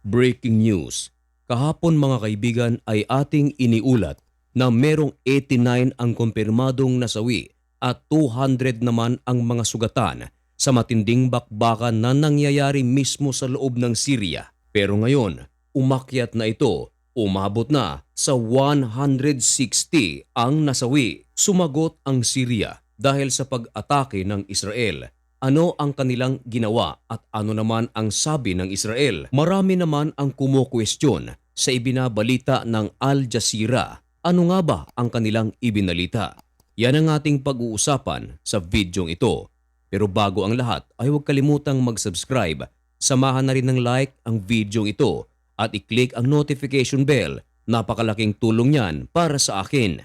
Breaking news. Kahapon mga kaibigan ay ating iniulat na merong 89 ang kumpirmadong nasawi at 200 naman ang mga sugatan sa matinding bakbakan na nangyayari mismo sa loob ng Syria. Pero ngayon, umakyat na ito, umabot na sa 160 ang nasawi. Sumagot ang Syria dahil sa pag-atake ng Israel ano ang kanilang ginawa at ano naman ang sabi ng Israel. Marami naman ang kumukwestiyon sa ibinabalita ng Al Jazeera. Ano nga ba ang kanilang ibinalita? Yan ang ating pag-uusapan sa videong ito. Pero bago ang lahat ay huwag kalimutang mag-subscribe. Samahan na rin ng like ang videong ito at i-click ang notification bell. Napakalaking tulong yan para sa akin.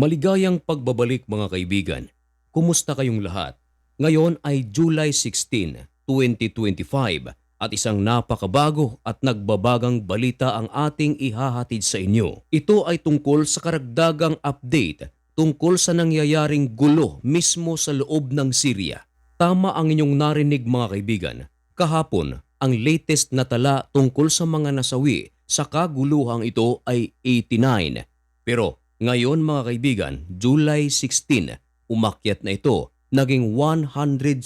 Maligayang pagbabalik mga kaibigan. Kumusta kayong lahat? Ngayon ay July 16, 2025 at isang napakabago at nagbabagang balita ang ating ihahatid sa inyo. Ito ay tungkol sa karagdagang update tungkol sa nangyayaring gulo mismo sa loob ng Syria. Tama ang inyong narinig mga kaibigan. Kahapon, ang latest na tala tungkol sa mga nasawi sa kaguluhang ito ay 89. Pero ngayon mga kaibigan, July 16, umakyat na ito. Naging 160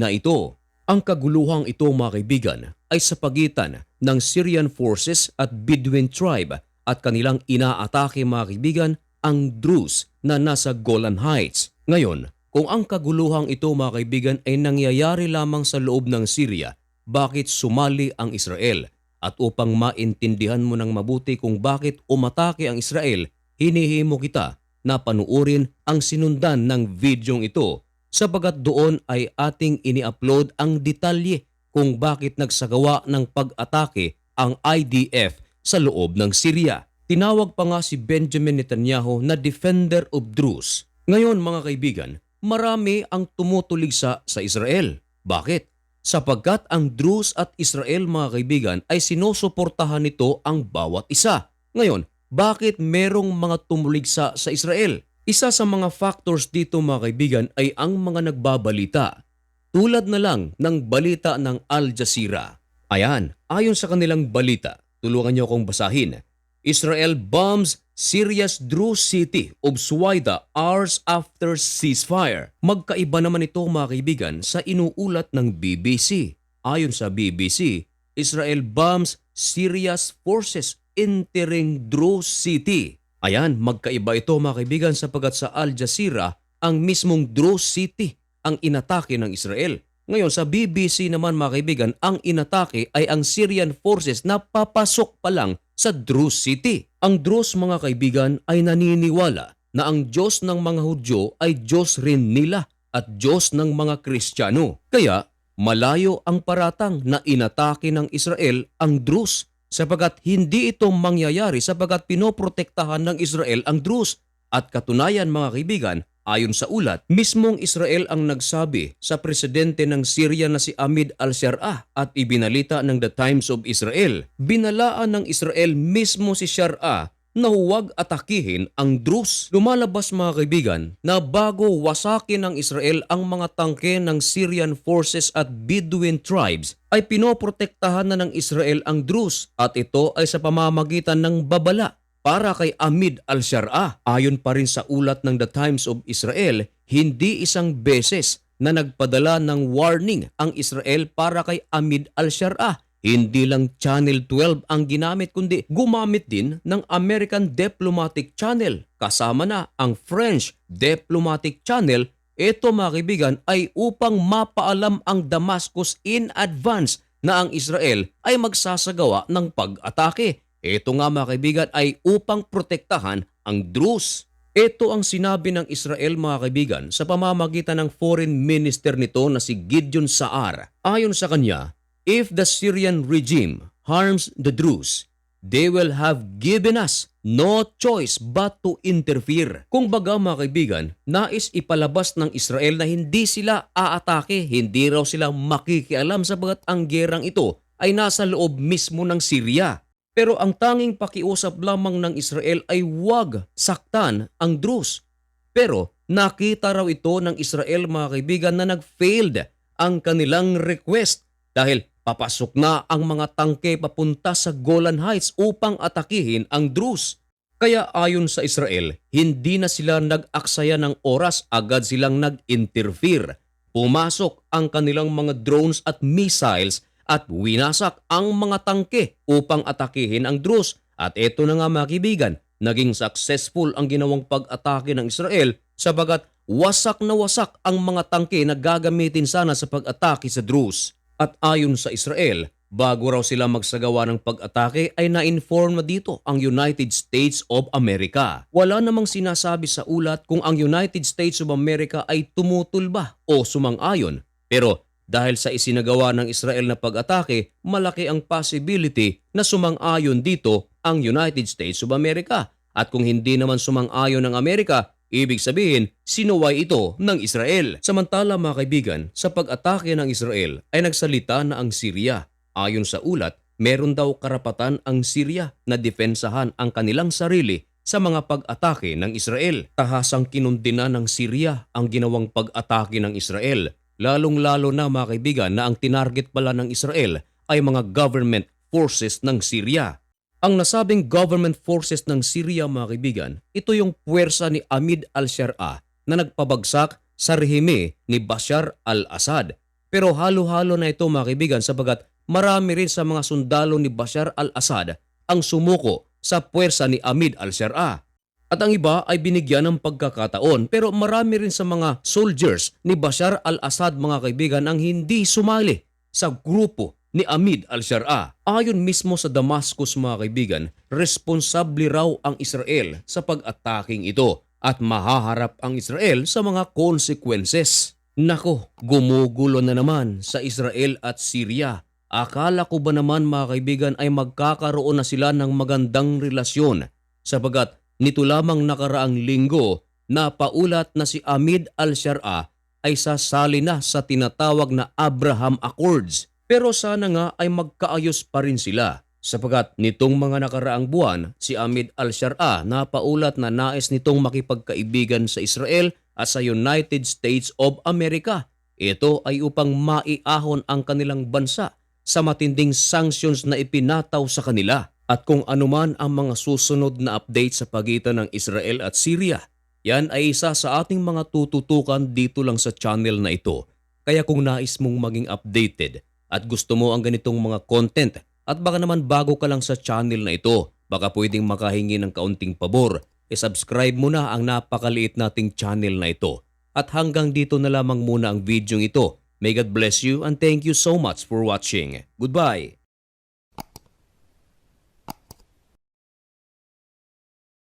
na ito. Ang kaguluhang ito mga kaibigan ay sa pagitan ng Syrian forces at Bedouin tribe at kanilang inaatake mga kaibigan ang Druze na nasa Golan Heights. Ngayon, kung ang kaguluhang ito mga kaibigan ay nangyayari lamang sa loob ng Syria, bakit sumali ang Israel? At upang maintindihan mo ng mabuti kung bakit umatake ang Israel, hinihimo kita na panuorin ang sinundan ng videong ito sapagat doon ay ating ini-upload ang detalye kung bakit nagsagawa ng pag-atake ang IDF sa loob ng Syria. Tinawag pa nga si Benjamin Netanyahu na Defender of Druze. Ngayon mga kaibigan, marami ang tumutuligsa sa Israel. Bakit? Sapagkat ang Druze at Israel mga kaibigan ay sinusuportahan nito ang bawat isa. Ngayon, bakit merong mga tumuligsa sa Israel? Isa sa mga factors dito mga kaibigan ay ang mga nagbabalita. Tulad na lang ng balita ng Al Jazeera. Ayan, ayon sa kanilang balita, tulungan niyo akong basahin. Israel bombs Syria's Druze city of Suwaida hours after ceasefire. Magkaiba naman ito mga kaibigan sa inuulat ng BBC. Ayon sa BBC, Israel bombs Syria's forces entering Druze city. Ayan, magkaiba ito mga kaibigan sapagat sa Al Jazeera, ang mismong Druze city ang inatake ng Israel. Ngayon sa BBC naman mga kaibigan, ang inatake ay ang Syrian forces na papasok pa lang sa Druze city. Ang Druze mga kaibigan ay naniniwala na ang Diyos ng mga Hudyo ay Diyos rin nila at Diyos ng mga Kristiyano. Kaya malayo ang paratang na inatake ng Israel ang Druze sapagat hindi ito mangyayari sapagat pinoprotektahan ng Israel ang Druze. At katunayan mga kaibigan, ayon sa ulat, mismong Israel ang nagsabi sa presidente ng Syria na si Ahmed al-Shar'ah at ibinalita ng The Times of Israel. Binalaan ng Israel mismo si Shar'ah na huwag atakihin ang Druze. Lumalabas mga kaibigan na bago wasakin ng Israel ang mga tangke ng Syrian forces at Bedouin tribes ay pinoprotektahan na ng Israel ang Druze at ito ay sa pamamagitan ng babala para kay Amid al-Shar'ah. Ayon pa rin sa ulat ng The Times of Israel, hindi isang beses na nagpadala ng warning ang Israel para kay Amid al-Shar'ah hindi lang Channel 12 ang ginamit kundi gumamit din ng American Diplomatic Channel kasama na ang French Diplomatic Channel. Ito mga kaibigan ay upang mapaalam ang Damascus in advance na ang Israel ay magsasagawa ng pag-atake. Ito nga mga kaibigan ay upang protektahan ang Druze. Ito ang sinabi ng Israel mga kaibigan sa pamamagitan ng foreign minister nito na si Gideon Saar. Ayon sa kanya, If the Syrian regime harms the Druze, they will have given us no choice but to interfere. Kung baga mga kaibigan, nais ipalabas ng Israel na hindi sila aatake, hindi raw sila makikialam sapagat ang gerang ito ay nasa loob mismo ng Syria. Pero ang tanging pakiusap lamang ng Israel ay huwag saktan ang Druze. Pero nakita raw ito ng Israel mga kaibigan na nag-failed ang kanilang request dahil papasok na ang mga tangke papunta sa Golan Heights upang atakihin ang Druze. Kaya ayon sa Israel, hindi na sila nag-aksaya ng oras agad silang nag-interfere. Pumasok ang kanilang mga drones at missiles at winasak ang mga tangke upang atakihin ang Druze. At ito na nga mga kaibigan, naging successful ang ginawang pag-atake ng Israel sabagat wasak na wasak ang mga tangke na gagamitin sana sa pag-atake sa Druze. At ayon sa Israel, bago raw sila magsagawa ng pag-atake ay na-inform na dito ang United States of America. Wala namang sinasabi sa ulat kung ang United States of America ay tumutol ba o sumang-ayon. Pero dahil sa isinagawa ng Israel na pag-atake, malaki ang possibility na sumang-ayon dito ang United States of America. At kung hindi naman sumang-ayon ng Amerika, ibig sabihin, sinuway ito ng Israel. Samantala mga kaibigan, sa pag-atake ng Israel ay nagsalita na ang Syria. Ayon sa ulat, meron daw karapatan ang Syria na defensahan ang kanilang sarili sa mga pag-atake ng Israel. Tahasang kinundina ng Syria ang ginawang pag-atake ng Israel. Lalong-lalo na mga kaibigan na ang tinarget pala ng Israel ay mga government forces ng Syria. Ang nasabing government forces ng Syria mga kaibigan, ito yung puwersa ni Amid al-Shara na nagpabagsak sa rehime ni Bashar al-Assad. Pero halo-halo na ito mga kaibigan sapagat marami rin sa mga sundalo ni Bashar al-Assad ang sumuko sa puwersa ni Amid al-Shara. At ang iba ay binigyan ng pagkakataon pero marami rin sa mga soldiers ni Bashar al-Assad mga kaibigan ang hindi sumali sa grupo ni Amid al-Shara. Ayon mismo sa Damascus mga kaibigan, responsable raw ang Israel sa pag-ataking ito at mahaharap ang Israel sa mga consequences. Nako, gumugulo na naman sa Israel at Syria. Akala ko ba naman mga kaibigan ay magkakaroon na sila ng magandang relasyon sapagat nito lamang nakaraang linggo na paulat na si Amid al-Shara ay sasali na sa tinatawag na Abraham Accords. Pero sana nga ay magkaayos pa rin sila sapagat nitong mga nakaraang buwan si Amid al-Shara na paulat na nais nitong makipagkaibigan sa Israel at sa United States of America. Ito ay upang maiahon ang kanilang bansa sa matinding sanctions na ipinataw sa kanila. At kung anuman ang mga susunod na update sa pagitan ng Israel at Syria, yan ay isa sa ating mga tututukan dito lang sa channel na ito. Kaya kung nais mong maging updated at gusto mo ang ganitong mga content at baka naman bago ka lang sa channel na ito, baka pwedeng makahingi ng kaunting pabor, e-subscribe mo na ang napakaliit nating channel na ito. At hanggang dito na lamang muna ang video ito. May God bless you and thank you so much for watching. Goodbye!